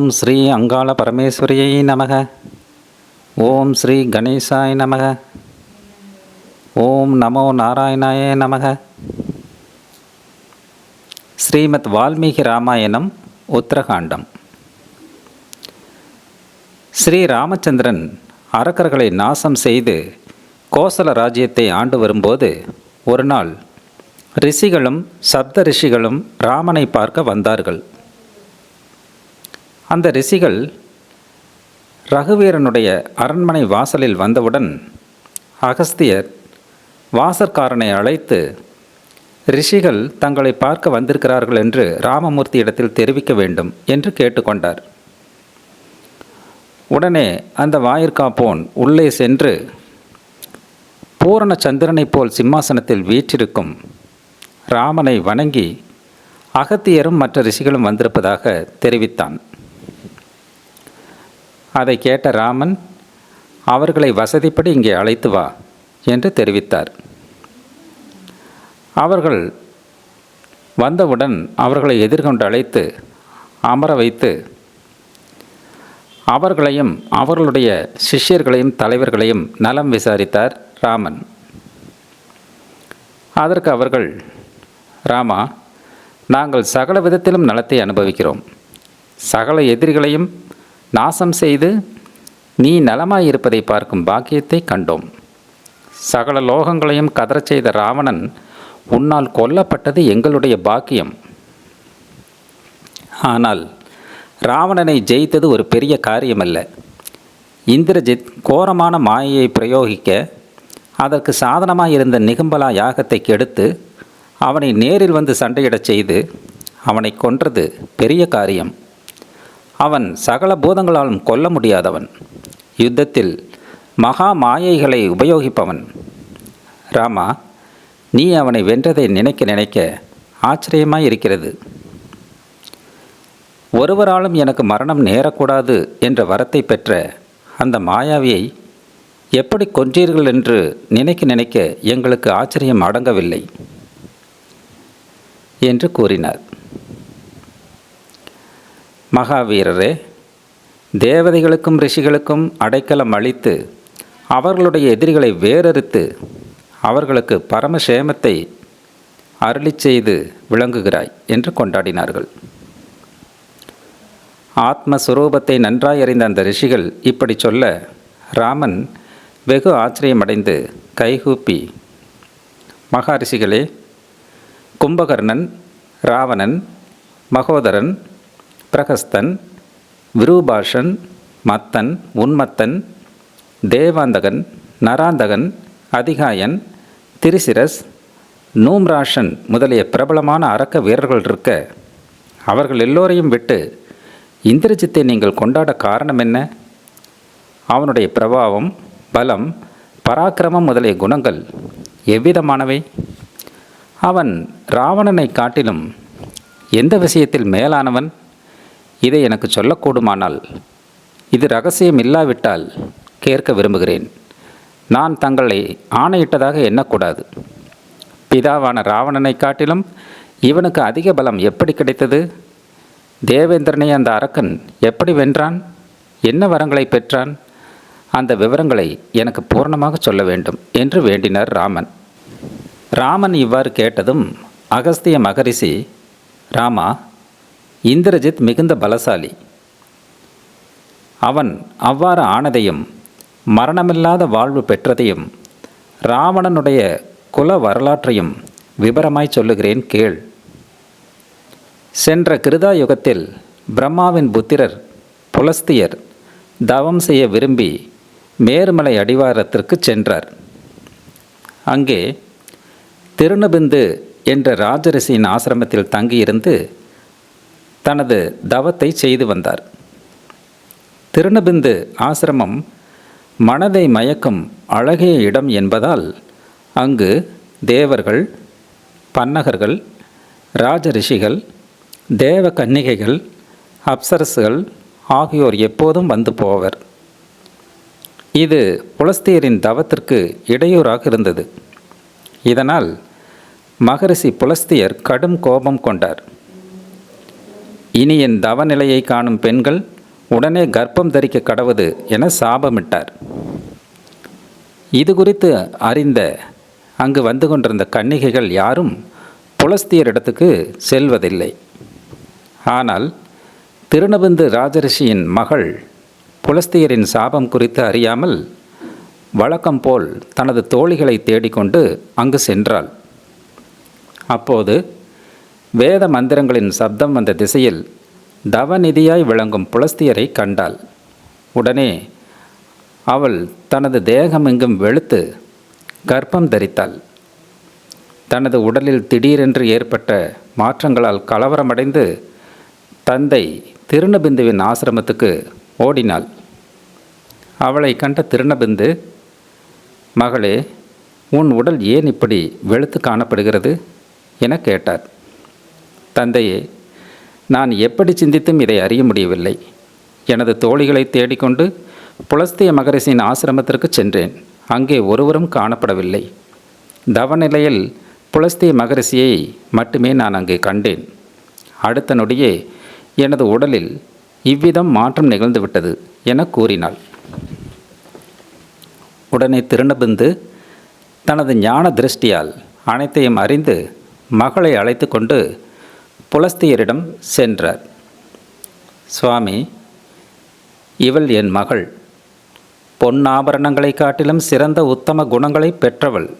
ஓம் ஸ்ரீ அங்காள பரமேஸ்வரியை நமக. ஓம் ஸ்ரீ கணேசாய் நமக. ஓம் நமோ நாராயணாய நமக. ஸ்ரீமத் வால்மீகி ராமாயணம் உத்தரகாண்டம். ஸ்ரீ ராமச்சந்திரன் அரக்கர்களை நாசம் செய்து கோசல ராஜ்யத்தை ஆண்டு வரும்போது ஒரு நாள் ரிஷிகளும் சப்த ரிஷிகளும் ராமனை பார்க்க வந்தார்கள். அந்த ரிஷிகள் ரகுவீரனுடைய அரண்மனை வாசலில் வந்தவுடன் அகஸ்தியர் வாசற்காரனை அழைத்து ரிஷிகள் தங்களை பார்க்க வந்திருக்கிறார்கள் என்று ராமமூர்த்தி இடத்தில் தெரிவிக்க வேண்டும் என்று கேட்டுக்கொண்டார். உடனே அந்த வாயிற்காப்போன் உள்ளே சென்று பூரண சந்திரனைப் போல் சிம்மாசனத்தில் வீற்றிருக்கும் ராமனை வணங்கி அகத்தியரும் மற்ற ரிஷிகளும் வந்திருப்பதாக தெரிவித்தான். அதை கேட்ட ராமன் அவர்களை வசதிப்படி இங்கே அழைத்து வா என்று தெரிவித்தார். அவர்கள் வந்தவுடன் அவர்களை எதிர்கொண்டு அழைத்து அமர வைத்து அவர்களையும் அவர்களுடைய சிஷ்யர்களையும் தலைவர்களையும் நலம் விசாரித்தார் ராமன். அதற்கு அவர்கள் ராமா நாங்கள் சகல விதத்திலும் நலத்தை அனுபவிக்கிறோம். சகல எதிரிகளையும் நாசம் செய்து நீ நலமாய் இருப்பதை பார்க்கும் பாக்கியத்தை கண்டோம். சகல லோகங்களையும் கதறச் செய்த ராவணன் உன்னால் கொல்லப்பட்டது எங்களுடைய பாக்கியம். ஆனால் ராவணனை ஜெயித்தது ஒரு பெரிய காரியமல்ல. இந்திரஜித் கோரமான மாயையை பிரயோகிக்க அதற்கு சாதனமாக இருந்த நிகம்பலா யாகத்தை கெடுத்து அவனை நேரில் வந்து சண்டையிடச் செய்து அவனை கொன்றது பெரிய காரியம். அவன் சகல பூதங்களாலும் கொல்ல முடியாதவன். யுத்தத்தில் மகா மாயைகளை உபயோகிப்பவன். ராமா நீ அவனை வென்றதை நினைக்க நினைக்க ஆச்சரியமாய் இருக்கிறது. ஒருவராலும் எனக்கு மரணம் நேரக்கூடாது என்ற வரத்தை பெற்ற அந்த மாயாவியை எப்படி கொன்றீர்கள் என்று நினைக்க நினைக்க எங்களுக்கு ஆச்சரியம் அடங்கவில்லை என்று கூறினார். மகாவீரரே தேவதைகளுக்கும் ரிஷிகளுக்கும் அடைக்கலம் அளித்து அவர்களுடைய எதிரிகளை வேறறுத்து அவர்களுக்கு பரமசேமத்தை அருளிச் செய்து விளங்குகிறாய் என்று கொண்டாடினார்கள். ஆத்மஸ்வரூபத்தை நன்றாய் அறிந்த அந்த ரிஷிகள் இப்படி சொல்ல ராமன் வெகு ஆச்சரியமடைந்து கைகூப்பி மகாரிஷிகளே கும்பகர்ணன் ராவணன் மகோதரன் பிரகஸ்தன் விரூபாஷன் மத்தன் உன்மத்தன் தேவாந்தகன் நராந்தகன் அதிகாயன் திரிசிரஸ் நூம்ராஷன் முதலிய பிரபலமான அரக்க வீரர்கள் இருக்க அவர்கள் எல்லோரையும் விட்டு இந்திரஜித்தை நீங்கள் கொண்டாட காரணம் என்ன? அவனுடைய பிரபாவம் பலம் பராக்கிரமம் முதலிய குணங்கள் எவ்விதமானவை? அவன் ராவணனை காட்டிலும் எந்த விஷயத்தில் மேலானவன்? இதை எனக்கு சொல்லக்கூடுமானால் இது ரகசியம் இல்லாவிட்டால் கேட்க விரும்புகிறேன். நான் தங்களை ஆணையிட்டதாக எண்ணக்கூடாது. பிதாவான ராவணனை காட்டிலும் இவனுக்கு அதிக பலம் எப்படி கிடைத்தது? தேவேந்திரனை அந்த அரக்கன் எப்படி வென்றான்? என்ன வரங்களை பெற்றான்? அந்த விவரங்களை எனக்கு பூர்ணமாக சொல்ல வேண்டும் என்று வேண்டினார் ராமன். ராமன் இவ்வாறு கேட்டதும் அகஸ்திய மகரிஷி ராமா இந்திரஜித் மிகுந்த பலசாலி. அவன் அவ்வாறு ஆனதையும் மரணமில்லாத வாழ்வு பெற்றதையும் ராவணனுடைய குல வரலாற்றையும் விபரமாய் சொல்லுகிறேன் கேள். சென்ற கிருதா யுகத்தில் பிரம்மாவின் புத்திரர் புலஸ்தியர் தவம் செய்ய விரும்பி மேருமலை அடிவாரத்திற்கு சென்றார். அங்கே திருநபிந்து என்ற ராஜரிசியின் ஆசிரமத்தில் தங்கியிருந்து தனது தவத்தை செய்து வந்தார். திருநபிந்து ஆசிரமம் மனதை மயக்கும் அழகிய இடம் என்பதால் அங்கு தேவர்கள் பன்னகர்கள் ராஜரிஷிகள் தேவ கன்னிகைகள் அப்சரசுகள் ஆகியோர் எப்போதும் வந்து போவர். இது புலஸ்தியரின் தவத்திற்கு இடையூறாக இருந்தது. இதனால் மகரிஷி புலஸ்தியர் கடும் கோபம் கொண்டார். இனி என் தவநிலையை காணும் பெண்கள் உடனே கர்ப்பம் தரிக்க கடவுது என சாபமிட்டார். இது குறித்து அறிந்த அங்கு வந்து கொண்டிருந்த கன்னிகைகள் யாரும் புலஸ்தியரிடத்துக்கு செல்வதில்லை. ஆனால் திருநபிந்து ராஜரிஷியின் மகள் புலஸ்தியரின் சாபம் குறித்து அறியாமல் வழக்கம் போல் தனது தோழிகளை தேடிக்கொண்டு அங்கு சென்றாள். அப்போது வேத மந்திரங்களின் சப்தம் வந்த திசையில் தவநிதியாய் விளங்கும் புலஸ்தியரை கண்டாள். உடனே அவள் தனது தேகமெங்கும் வெளுத்து கர்ப்பம் தரித்தாள். தனது உடலில் திடீரென்று ஏற்பட்ட மாற்றங்களால் கலவரமடைந்து தந்தை திருநபிந்துவின் ஆசிரமத்துக்கு ஓடினாள். அவளை கண்ட திருநபிந்து மகளே உன் உடல் ஏன் இப்படி வெளுத்து காணப்படுகிறது? என கேட்டார். தந்தையே நான் எப்படி சிந்தித்தும் இதை அறிய முடியவில்லை. எனது தோழிகளை தேடிக்கொண்டு புலஸ்திய மகரிஷியின் ஆசிரமத்திற்கு சென்றேன். அங்கே ஒருவரும் காணப்படவில்லை. தவநிலையில் புலஸ்திய மகரிஷியை மட்டுமே நான் அங்கே கண்டேன். அடுத்த நொடியே எனது உடலில் இவ்விதம் மாற்றம் நிகழ்ந்துவிட்டது என கூறினாள். உடனே திருநபிந்து தனது ஞான திருஷ்டியால் அனைத்தையும் அறிந்து மகளை அழைத்து கொண்டு புலஸ்தியரிடம் சென்றார். சுவாமி இவள் என் மகள். பொன்னாபரணங்களை காட்டிலும் சிறந்த உத்தம குணங்களை பெற்றவள்.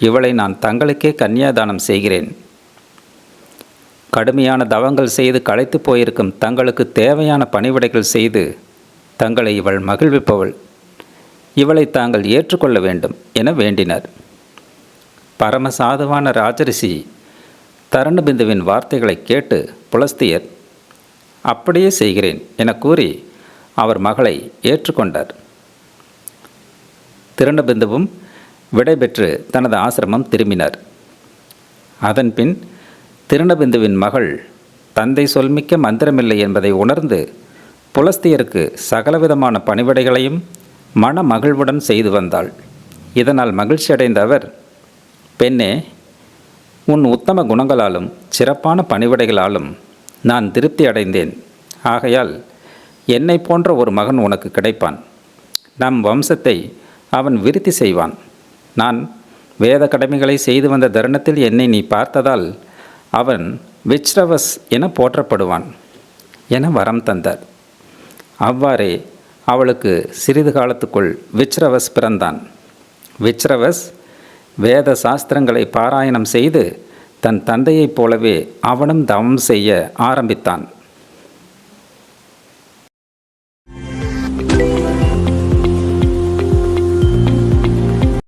இவளை நான் தங்களுக்கே கன்னியாதானம் செய்கிறேன். கடுமையான தவங்கள் செய்து களைத்து போயிருக்கும் தங்களுக்கு தேவையான பணிவிடைகள் செய்து தங்களை இவள் மகிழ்விப்பவள். இவளை தாங்கள் ஏற்றுக்கொள்ள வேண்டும் என வேண்டினர். பரமசாதுவான ராஜரிஷி தருணபிந்துவின் வார்த்தைகளை கேட்டு புலஸ்தியர் அப்படியே செய்கிறேன் என கூறி அவர் மகளை ஏற்றுக்கொண்டார். திருணபிந்துவும் விடைபெற்று தனது ஆசிரமம் திரும்பினார். அதன்பின் திருணபிந்துவின் மகள் தந்தை சொல்மிக்க மந்திரமில்லை என்பதை உணர்ந்து புலஸ்தியருக்கு சகலவிதமான பணிவிடைகளையும் மன மகிழ்வுடன் செய்து வந்தாள். இதனால் மகிழ்ச்சி அடைந்த அவர் பெண்ணே உன் உத்தம குணங்களாலும் சிறப்பான பணிவிடைகளாலும் நான் திருப்தி அடைந்தேன். ஆகையால் என்னை போன்ற ஒரு மகன் உனக்கு கிடைப்பான். நம் வம்சத்தை அவன் விருத்தி செய்வான். நான் வேத கடமைகளை செய்து வந்த தருணத்தில் என்னை நீ பார்த்ததால் அவன் விச்ரவஸ் என போற்றப்படுவான் என வரம் தந்தார். அவ்வாறே அவளுக்கு சிறிது காலத்துக்குள் விச்ரவஸ் பிறந்தான். விச்ரவஸ் வேத சாஸ்திரங்களை பாராயணம் செய்து தன் தந்தையைப் போலவே அவனும் தவம் செய்ய ஆரம்பித்தான்.